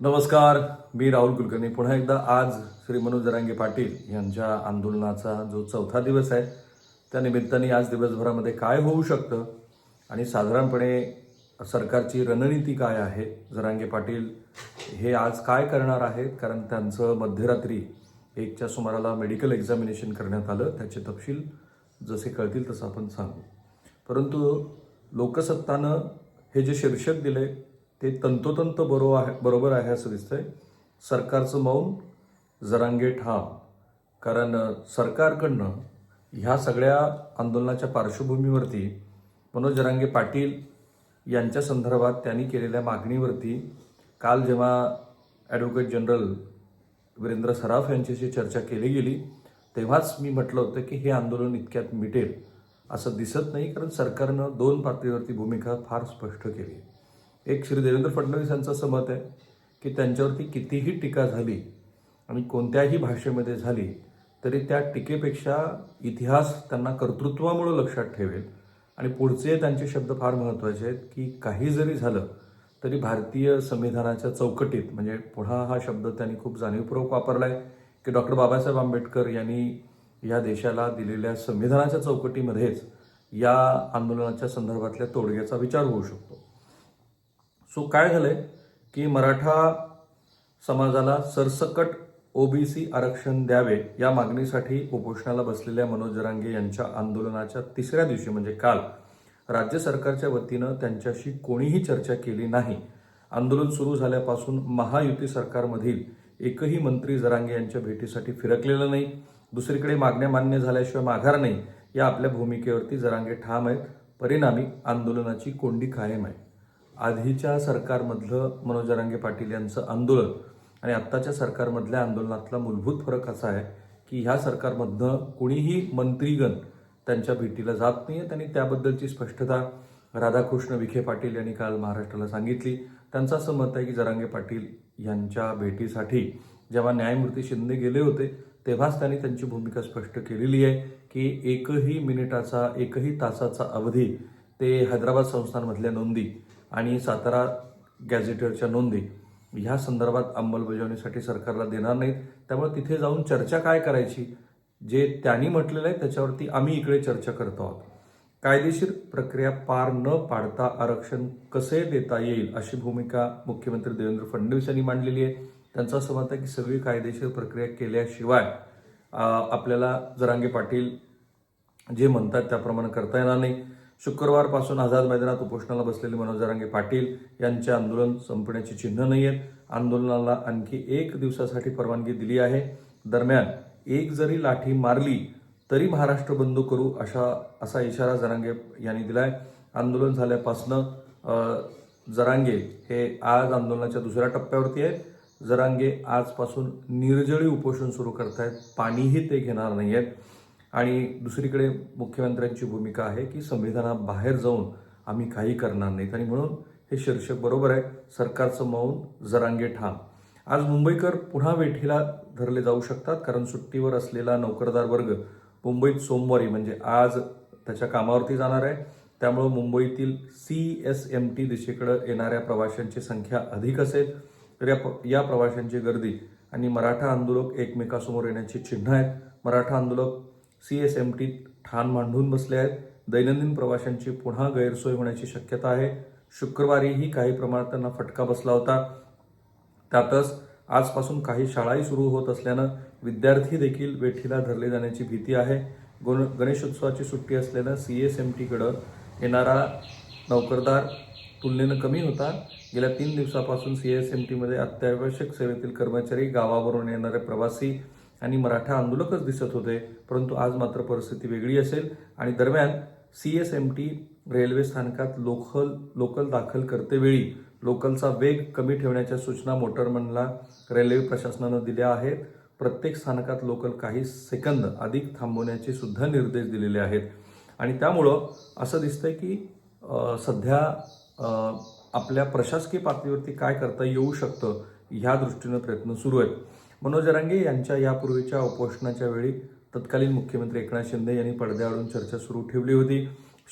नमस्कार मी राहुल कुलकर्णी. पुन्हा एकदा आज श्री मनोज जरांगे पाटील यांच्या आंदोलनाचा जो चौथा दिवस आहे त्या निमित्ताने आज दिवसभरामध्ये काय होऊ शकतं आणि साधारणपणे सरकारची रणनीती काय आहे जरांगे पाटील हे आज काय करणार आहेत? कारण त्यांचं मध्यरात्री एकच्या सुमाराला मेडिकल एक्झामिनेशन करण्यात आलं. त्याचे तपशील जसे कळतील तसं आपण सांगू. परंतु लोकसत्तानं हे जे शीर्षक दिले ते तंतोतंत बरोबर आहे बरोबर आहे असं दिसतंय. सरकारचं मौन जरांगे ठाम कारण सरकारकडनं ह्या सगळ्या आंदोलनाच्या पार्श्वभूमीवरती मनोज जरांगे पाटील यांच्या संदर्भात त्यांनी केलेल्या मागणीवरती काल जेव्हा ॲडव्होकेट जनरल वीरेंद्र सराफ यांच्याशी चर्चा केली गेली तेव्हाच मी म्हटलं होतं की हे आंदोलन इतक्यात मिटेल असं दिसत नाही कारण सरकारनं दोन पातळीवरती भूमिका फार स्पष्ट केली एक श्री देवेंद्र फडणवीस यांचं असं मत आहे की त्यांच्यावरती कितीही टीका झाली आणि कोणत्याही भाषेमध्ये झाली तरी त्या टीकेपेक्षा इतिहास त्यांना कर्तृत्वामुळं लक्षात ठेवेल. आणि पुढचे त्यांचे शब्द फार महत्त्वाचे आहेत की काही जरी झालं तरी भारतीय संविधानाच्या चौकटीत म्हणजे पुन्हा हा शब्द त्यांनी खूप जाणीवपूर्वक वापरला आहे की डॉक्टर बाबासाहेब आंबेडकर यांनी या देशाला दिलेल्या संविधानाच्या चौकटीमध्येच या आंदोलनाच्या संदर्भातल्या तोडग्याचा विचार होऊ शकतो. सो काय झालंय की मराठा समाजाला सरसकट ओबीसी आरक्षण द्यावे या मागणीसाठी उपोषणाला बसलेल्या मनोज जरांगे यांच्या आंदोलनाच्या तिसऱ्या दिवशी म्हणजे काल राज्य सरकारच्या वतीनं त्यांच्याशी कोणीही चर्चा केली नाही. आंदोलन सुरू झाल्यापासून महायुती सरकारमधील एकही मंत्री जरांगे यांच्या भेटीसाठी फिरकलेलं नाही. दुसरीकडे मागण्या मान्य झाल्याशिवाय माघार नाही. या आपल्या भूमिकेवरती जरांगे ठाम आहेत. परिणामी आंदोलनाची कोंडी कायम आहे. आधीच्या सरकारमधलं मनोज जरांगे पाटील यांचं आंदोलन आणि आत्ताच्या सरकारमधल्या आंदोलनातला मूलभूत फरक असा आहे की ह्या सरकारमधनं कुणीही मंत्रीगण त्यांच्या भेटीला जात नाही त्यांनी त्याबद्दलची स्पष्टता राधाकृष्ण विखे पाटील यांनी काल महाराष्ट्राला सांगितली. त्यांचं असं मत आहे की जरांगे पाटील यांच्या भेटीसाठी जेव्हा न्यायमूर्ती शिंदे गेले होते तेव्हाच त्यांनी त्यांची भूमिका स्पष्ट केलेली आहे की एकही मिनिटाचा एकही तासाचा अवधी ते हैदराबाद संस्थांमधल्या नोंदी आणि सातारा गॅझेटरच्या नोंदी ह्या संदर्भात अंमलबजावणीसाठी सरकारला देणार नाहीत. त्यामुळे तिथे जाऊन चर्चा काय करायची? जे त्यांनी म्हटलेलं आहे त्याच्यावरती आम्ही इकडे चर्चा करतो आहोत. कायदेशीर प्रक्रिया पार न पाडता आरक्षण कसे देता येईल अशी भूमिका मुख्यमंत्री देवेंद्र फडणवीस यांनी मांडलेली आहे. त्यांचं असं मत आहे की सगळी कायदेशीर प्रक्रिया केल्याशिवाय आपल्याला जरांगे पाटील जे म्हणतात त्याप्रमाणे करता येणार नाही. शुक्रवारपासून आझाद मैदानात उपोषणाला बसलेले मनोज जरांगे पाटील यांचे आंदोलन संपण्याची चिन्ह नाही आहेत आंदोलनाला आणखी एक दिवसासाठी परवानगी दिली आहे. दरम्यान एक जरी लाठी मारली तरी महाराष्ट्र बंद करू अशा असा इशारा जरांगे यांनी दिला आहे आंदोलन झाल्यापासनं जरांगे हे आज आंदोलनाच्या दुसऱ्या टप्प्यावरती आहेत. जरांगे आजपासून निर्जळी उपोषण सुरू करतायत. पाणीही ते घेणार नाही आहेत आणि दुसरीकडे मुख्यमंत्र्यांची भूमिका आहे की संविधानाबाहेर जाऊन आम्ही काही करणार नाहीत. आणि म्हणून हे शीर्षक बरोबर आहे सरकारचं मौन जरांगे ठाम. आज मुंबईकर पुन्हा वेठीला धरले जाऊ शकतात कारण सुट्टीवर असलेला नोकरदार वर्ग मुंबईत सोमवारी म्हणजे आज त्याच्या कामावरती जाणार आहे. त्यामुळं मुंबईतील सी एस एम टी दिशेकडं येणाऱ्या प्रवाशांची संख्या अधिक असेल. तर या या प्रवाशांची गर्दी आणि मराठा आंदोलक एकमेकासमोर येण्याची चिन्ह आहेत. मराठा आंदोलक सी एस एम टी ठाण मांडून बसले आहेत. दैनंदिन प्रवाशांची पुन्हा गैरसोय होण्याची शक्यता आहे. शुक्रवारीही काही प्रमाणात त्यांना फटका बसला होता. त्यातच आजपासून काही शाळाही सुरू होत असल्यानं विद्यार्थी देखील वेठीला धरले जाण्याची भीती आहे. गण गणेशोत्सवाची सुट्टी असल्यानं सी एस एम टीकडं येणारा नोकरदार तुलनेनं कमी होता. गेल्या तीन दिवसापासून सी एस एम टीमध्ये अत्यावश्यक सेवेतील कर्मचारी गावावरून येणारे प्रवासी आणि मराठा आंदोलकच दिसत होते परंतु आज मात्र परिस्थिती वेगळी असेल. आणि दरम्यान C S M T railway स्थानकात लोकल लोकल दाखल करतेवेळी लोकलचा वेग कमी ठेवण्याच्या सूचना मोटरमनला रेल्वे प्रशासनानं दिल्या आहेत. प्रत्येक स्थानकात लोकल काही सेकंद अधिक थांबवण्याचे सुद्धा निर्देश दिलेले आहेत. आणि त्यामुळं असं दिसतंय की सध्या आपल्या प्रशासकीय पातळीवरती काय करता येऊ शकतं ह्या दृष्टीनं प्रयत्न सुरू आहेत. मनोज जरांगे यांच्या यापूर्वीच्या उपोषणाच्या वेळी तत्कालीन मुख्यमंत्री एकनाथ शिंदे यांनी पडद्याआडून चर्चा सुरू ठेवली होती.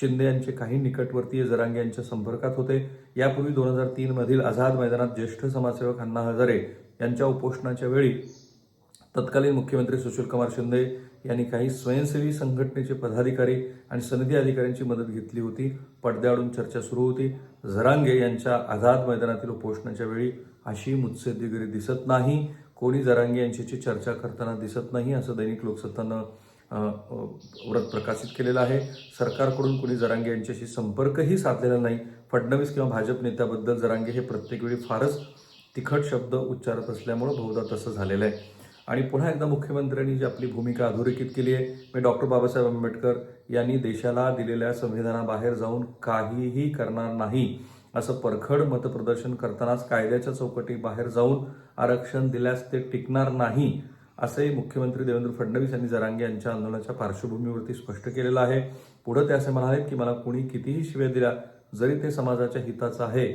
शिंदे यांचे काही निकटवर्तीय जरांगे यांच्या संपर्कात होते. यापूर्वी दोन हजार तीन मधील आझाद मैदानात ज्येष्ठ समाजसेवक अण्णा हजारे यांच्या उपोषणाच्या वेळी तत्कालीन मुख्यमंत्री सुशीलकुमार शिंदे यांनी काही स्वयंसेवी संघटनेचे पदाधिकारी आणि सनदी अधिकाऱ्यांची मदत घेतली होती. पडद्याआडून चर्चा सुरू होती. झरांगे यांच्या आझाद मैदानातील उपोषणाच्या वेळी अशी मुत्सद्देगिरी दिसत नाही. कोणी जरांगे यांच्याची चर्चा करताना दिसत नाही असं दैनिक लोकसत्तानं व्रत प्रकाशित केलेलं आहे. सरकारकडून कोणी जरांगे यांच्याशी संपर्कही साधलेला नाही. फडणवीस किंवा भाजप नेत्याबद्दल जरांगे हे प्रत्येक वेळी फारच तिखट शब्द उच्चारत असल्यामुळं बहुधा तसं झालेलं आहे. आणि पुन्हा एकदा मुख्यमंत्र्यांनी जी आपली भूमिका अधोरेखित केली आहे मी डॉक्टर बाबासाहेब आंबेडकर यांनी देशाला दिलेल्या संविधानाबाहेर जाऊन काहीही करणार नाही. असं परखड मतप्रदर्शन करतानाच कायद्याच्या चौकटी बाहेर जाऊन आरक्षण दिल्यास ते टिकणार नाही असे मुख्यमंत्री देवेंद्र फडणवीस यांनी जरांगे यांच्या आंदोलनाच्या पार्श्वभूमीवरती स्पष्ट केलेलं आहे. पुढे ते असे म्हणाले की मला कुणी कितीही शिव्या दिल्या जरी ते समाजाच्या हिताचं आहे.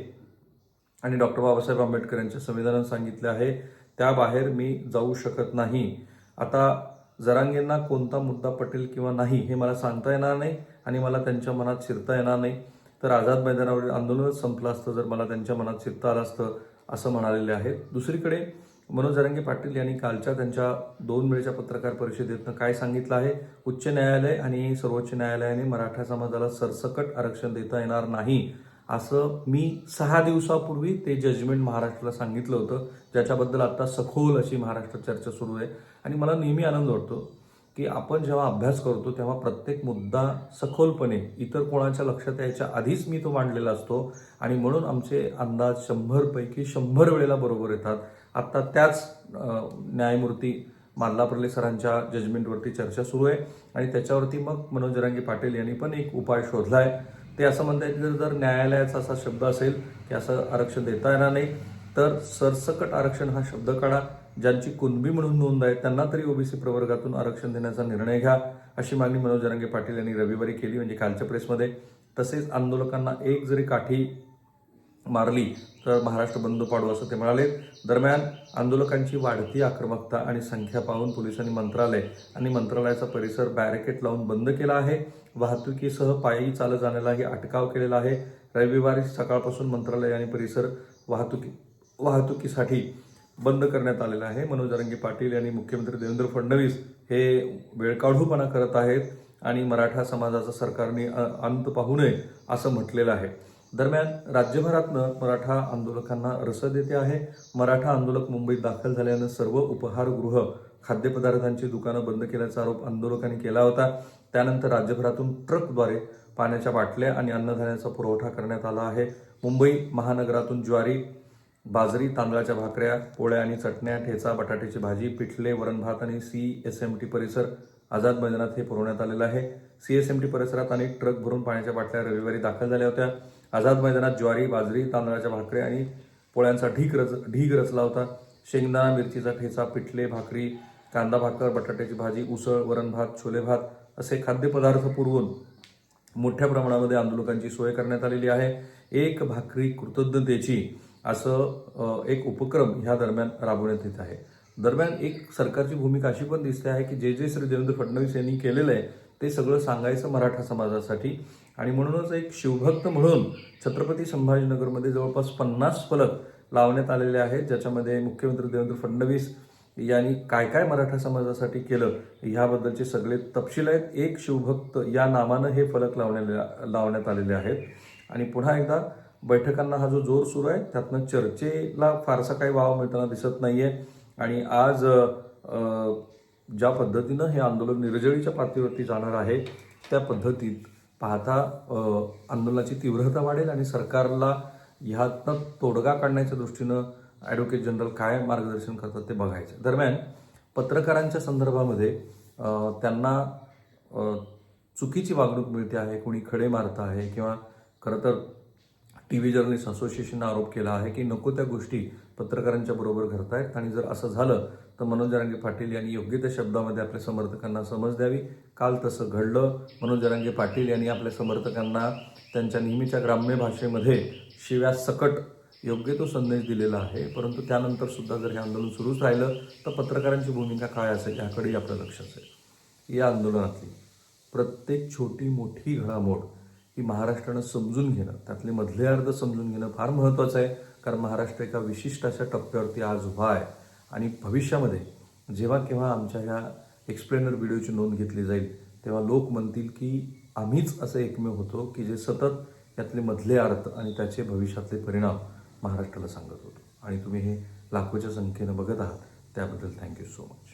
आणि डॉक्टर बाबासाहेब आंबेडकर यांच्या संविधानात सांगितले आहे त्याबाहेर मी जाऊ शकत नाही. आता जरांगेंना कोणता मुद्दा पटेल किंवा नाही हे मला सांगता येणार नाही आणि मला त्यांच्या मनात शिरता येणार नाही. तर आझाद मैदानावरील आंदोलनच संपलं असतं जर मला त्यांच्या मनात चित्त आलं असतं असं म्हणालेले आहेत. दुसरीकडे मनोज जरांगे पाटील यांनी कालच्या त्यांच्या दोन वेळच्या पत्रकार परिषदेतनं काय सांगितलं आहे? उच्च न्यायालय आणि सर्वोच्च न्यायालयाने मराठा समाजाला सरसकट आरक्षण देता येणार नाही असं मी सहा दिवसापूर्वी ते जजमेंट महाराष्ट्राला सांगितलं होतं. ज्याच्याबद्दल आता सखोल अशी महाराष्ट्रात चर्चा सुरू आहे. आणि मला नेहमी आनंद वाटतो. की आपण जेव्हा अभ्यास करतो तेव्हा प्रत्येक मुद्दा सखोलपणे इतर कोणाच्या लक्षात यायच्या आधीच मी तो मांडलेला असतो आणि म्हणून आमचे अंदाज शंभरपैकी शंभर वेळेला बरोबर येतात. आत्ता त्याच न्यायमूर्ती माल्लाप्रले सरांच्या जजमेंटवरती चर्चा सुरू आहे आणि त्याच्यावरती मग मनोज रांगे पाटील यांनी पण एक उपाय शोधला आहे ते असं म्हणता येईल जर न्यायालयाचा असा शब्द असेल की असं आरक्षण देता येणार नाही तर सरसकट आरक्षण हा शब्द काढा. ज्यांची कुणबी म्हणून नोंद आहे त्यांना तरी ओबीसी प्रवर्गातून आरक्षण देण्याचा निर्णय घ्या अशी मागणी मनोज जरांगे पाटील यांनी रविवारी केली म्हणजे कालच्या प्रेसमध्ये. तसेच आंदोलकांना एक जरी काठी मारली तर महाराष्ट्र बंद पाडू असं ते म्हणाले. दरम्यान आंदोलकांची वाढती आक्रमकता आणि संख्या पाहून पोलिसांनी मंत्रालय आणि मंत्रालयाचा परिसर बॅरिकेड लावून बंद केला आहे. वाहतुकीसह पायी चालत जाण्यालाही अटकाव केलेला आहे. रविवारी सकाळपासून मंत्रालय आणि परिसर वाहतुकी वाहतुकीसाठी बंद करण्यात आलेला आहे. मनोज जरंगे पाटील यांनी मुख्यमंत्री देवेंद्र फडणवीस हे वेळकाढूपणा करत आहेत आणि मराठा समाजाचा सरकारने अंत पाहू नये असं म्हटलेलं आहे. दरम्यान राज्यभरातनं मराठा आंदोलकांना रसद येते आहे. मराठा आंदोलक मुंबईत दाखल झाल्यानं सर्व उपहारगृह खाद्यपदार्थांची दुकानं बंद केल्याचा आरोप आंदोलकांनी केला होता. त्यानंतर राज्यभरातून ट्रकद्वारे पाण्याच्या बाटल्या आणि अन्नधान्याचा पुरवठा करण्यात आला आहे. मुंबई महानगरातून ज्वारी बाजरी तांदळाच्या भाकऱ्या पोळ्या आणि चटण्या ठेचा बटाट्याची भाजी पिठले वरण भात आणि सी एस एम टी परिसर आझाद मैदानात हे पुरवण्यात आलेलं आहे. सी एस एम टी परिसरात अनेक ट्रक भरून पाण्याच्या बाटल्या रविवारी दाखल झाल्या होत्या. आझाद मैदानात ज्वारी बाजरी तांदळाच्या भाकऱ्या आणि पोळ्यांचा ढीक रच ढीग रचला होता. शेंगदाणा मिरचीचा ठेचा पिठले भाकरी कांदा भाकर बटाट्याची भाजी उसळ वरण भात छोले भात असे खाद्यपदार्थ पुरवून मोठ्या प्रमाणामध्ये आंदोलकांची सोय करण्यात आलेली आहे. एक भाकरी कृतज्ञतेची असं एक उपक्रम ह्या दरम्यान राबवण्यात येत आहे. दरम्यान एक सरकारची भूमिका अशी पण दिसते आहे की जे जे श्री देवेंद्र फडणवीस यांनी केलेलं आहे ते सगळं सांगायचं मराठा समाजासाठी. आणि म्हणूनच एक शिवभक्त म्हणून छत्रपती संभाजीनगरमध्ये जवळपास पन्नास फलक लावण्यात आलेले आहेत ज्याच्यामध्ये मुख्यमंत्री देवेंद्र फडणवीस यांनी काय काय मराठा समाजासाठी केलं ह्याबद्दलचे सगळे तपशील आहेत. एक शिवभक्त या नामानं हे फलक लावण्यात लावण्यात आलेले आहेत. आणि पुन्हा एकदा बैठकांना हा जो जोर सुरू आहे त्यातनं चर्चेला फारसा काही वाव मिळताना दिसत नाही आहे आणि आज ज्या पद्धतीनं हे आंदोलन निर्जळीच्या पातळीवरती जाणार आहे त्या पद्धतीत पाहता आंदोलनाची तीव्रता वाढेल आणि सरकारला ह्यातनं तोडगा काढण्याच्या दृष्टीनं ॲडव्होकेट जनरल काय मार्गदर्शन करतात ते बघायचं. दरम्यान पत्रकारांच्या संदर्भामध्ये त्यांना चुकीची वागणूक मिळते आहे कोणी खडे मारत आहे किंवा खरं तर टी व्ही जर्नलिस्ट असोसिएशननं आरोप केला आहे की नको त्या गोष्टी पत्रकारांच्या बरोबर घडतायत आणि जर असं झालं तर मनोज जरांगे पाटील यांनी योग्य त्या शब्दामध्ये आपल्या समर्थकांना समज द्यावी. काल तसं घडलं. मनोज जरांगे पाटील यांनी आपल्या समर्थकांना त्यांच्या नेहमीच्या ग्राम्य भाषेमध्ये शिव्या सकट योग्य तो संदेश दिलेला आहे. परंतु त्यानंतर सुद्धा जर हे आंदोलन सुरूच राहिलं तर पत्रकारांची भूमिका काय असेल याकडेही आपलं लक्ष असेल या आंदोलनातली प्रत्येक छोटी मोठी घडामोड ही महाराष्ट्रानं समजून घेणं त्यातले मधले अर्ध समजून घेणं फार महत्त्वाचं आहे. कारण महाराष्ट्र एका विशिष्ट अशा टप्प्यावरती आज उभा आहे. आणि भविष्यामध्ये जेव्हा केव्हा आमच्या ह्या एक्सप्लेनर व्हिडिओची नोंद घेतली जाईल तेव्हा लोक म्हणतील की आम्हीच असं एकमेव होतो की जे सतत यातले मधले अर्थ आणि त्याचे भविष्यातले परिणाम महाराष्ट्राला सांगत होतो. आणि तुम्ही हे लाखोच्या संख्येनं बघत आहात. त्याबद्दल थँक्यू सो मच